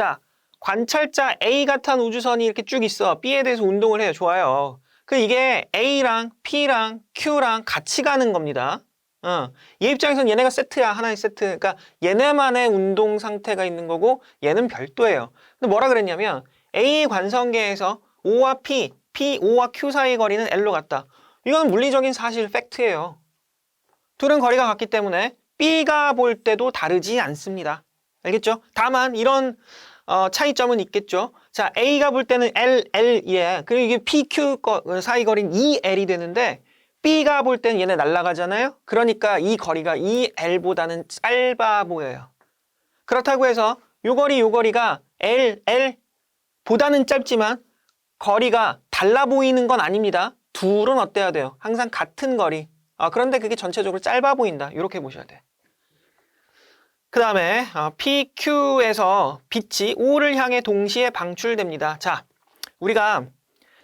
자, 관찰자 A가 탄 우주선이 이렇게 쭉 있어. B에 대해서 운동을 해요. 좋아요. 그 이게 A랑 P랑 Q랑 같이 가는 겁니다. 어. 얘 입장에선 얘네가 세트야. 하나의 세트. 그러니까 얘네만의 운동 상태가 있는 거고 얘는 별도예요. 근데 뭐라 그랬냐면 A 관성계에서 O와 P, P, O와 Q 사이 거리는 L로 같다. 이건 물리적인 사실 팩트예요. 둘은 거리가 같기 때문에 B가 볼 때도 다르지 않습니다. 알겠죠? 다만 이런 어, 차이점은 있겠죠. 자, A가 볼 때는 L, L이에 그리고 이게 PQ 거, 사이 거리는 2L이 되는데 B가 볼 때는 얘네 날아가잖아요. 그러니까 이 거리가 2L보다는 짧아 보여요. 그렇다고 해서 요 거리 요 거리가 L, L 보다는 짧지만 거리가 달라 보이는 건 아닙니다. 둘은 어때야 돼요? 항상 같은 거리. 아, 그런데 그게 전체적으로 짧아 보인다. 이렇게 보셔야 돼. 그 다음에 어, PQ에서 빛이 O를 향해 동시에 방출됩니다. 자, 우리가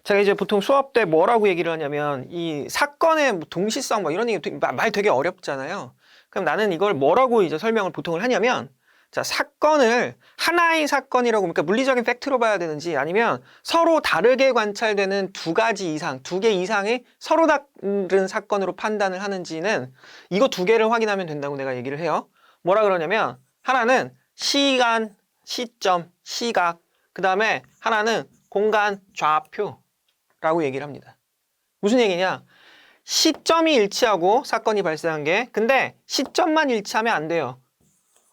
제가 이제 보통 수업 때 뭐라고 얘기를 하냐면 이 사건의 뭐 동시성 뭐 이런 얘기 말 되게 어렵잖아요. 그럼 나는 이걸 뭐라고 이제 설명을 보통을 하냐면 자, 사건을 하나의 사건이라고 그러니까 물리적인 팩트로 봐야 되는지 아니면 서로 다르게 관찰되는 두 가지 이상, 두 개 이상의 서로 다른 사건으로 판단을 하는지는 이거 두 개를 확인하면 된다고 내가 얘기를 해요. 뭐라 그러냐면 하나는 시간, 시점, 시각, 그 다음에 하나는 공간, 좌표라고 얘기를 합니다. 무슨 얘기냐? 시점이 일치하고 사건이 발생한 게 근데 시점만 일치하면 안 돼요.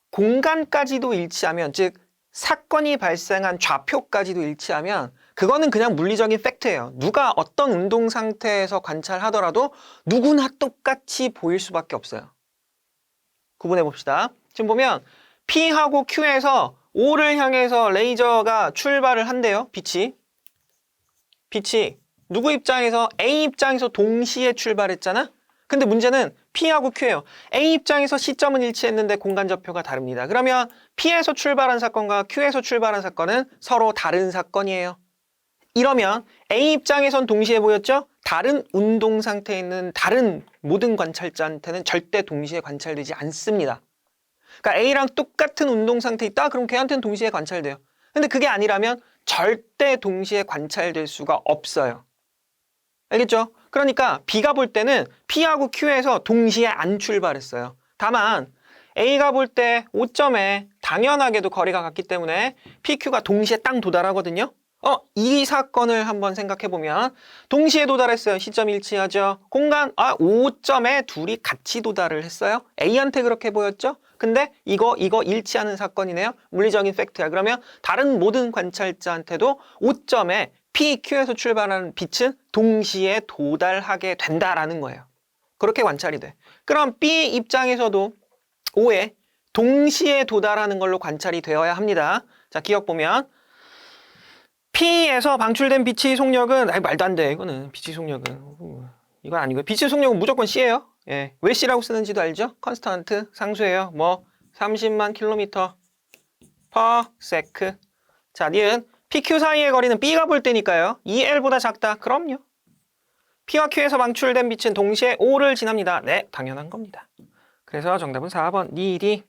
공간까지도 일치하면 즉 사건이 발생한 좌표까지도 일치하면 그거는 그냥 물리적인 팩트예요. 누가 어떤 운동 상태에서 관찰하더라도 누구나 똑같이 보일 수밖에 없어요. 구분해 봅시다. 지금 보면 P하고 Q에서 O를 향해서 레이저가 출발을 한대요. 빛이. 빛이 누구 입장에서 A 입장에서 동시에 출발했잖아. 근데 문제는 P하고 Q예요. A 입장에서 시점은 일치했는데 공간 좌표가 다릅니다. 그러면 P에서 출발한 사건과 Q에서 출발한 사건은 서로 다른 사건이에요. 이러면 A 입장에선 동시에 보였죠? 다른 운동 상태에 있는 다른 모든 관찰자한테는 절대 동시에 관찰되지 않습니다. 그러니까 A랑 똑같은 운동 상태에 있다? 그럼 걔한테는 동시에 관찰돼요. 근데 그게 아니라면 절대 동시에 관찰될 수가 없어요. 알겠죠? 그러니까 B가 볼 때는 P하고 Q에서 동시에 안 출발했어요. 다만 A가 볼 때 5점에 당연하게도 거리가 같기 때문에 PQ가 동시에 땅 도달하거든요. 어, 이 사건을 한번 생각해 보면 동시에 도달했어요. 시점 일치하죠. 공간 아 5점에 둘이 같이 도달을 했어요. A한테 그렇게 보였죠. 근데 이거 이거 일치하는 사건이네요. 물리적인 팩트야. 그러면 다른 모든 관찰자한테도 5점에 PQ에서 출발하는 빛은 동시에 도달하게 된다라는 거예요. 그렇게 관찰이 돼. 그럼 B 입장에서도 5에 동시에 도달하는 걸로 관찰이 되어야 합니다. 자, 기억 보면 P에서 방출된 빛의 속력은 아이 말도 안 돼. 이거는 빛의 속력은 어, 이건 아니고요. 빛의 속력은 무조건 C예요. 예. 왜 C라고 쓰는지도 알죠? 컨스탄트 상수예요. 뭐 30만 킬로미터 per sec. 자, 니은 PQ 사이의 거리는 B가 볼 때니까요. 2L보다 작다. 그럼요. P와 Q에서 방출된 빛은 동시에 O를 지납니다. 네, 당연한 겁니다. 그래서 정답은 4번 니디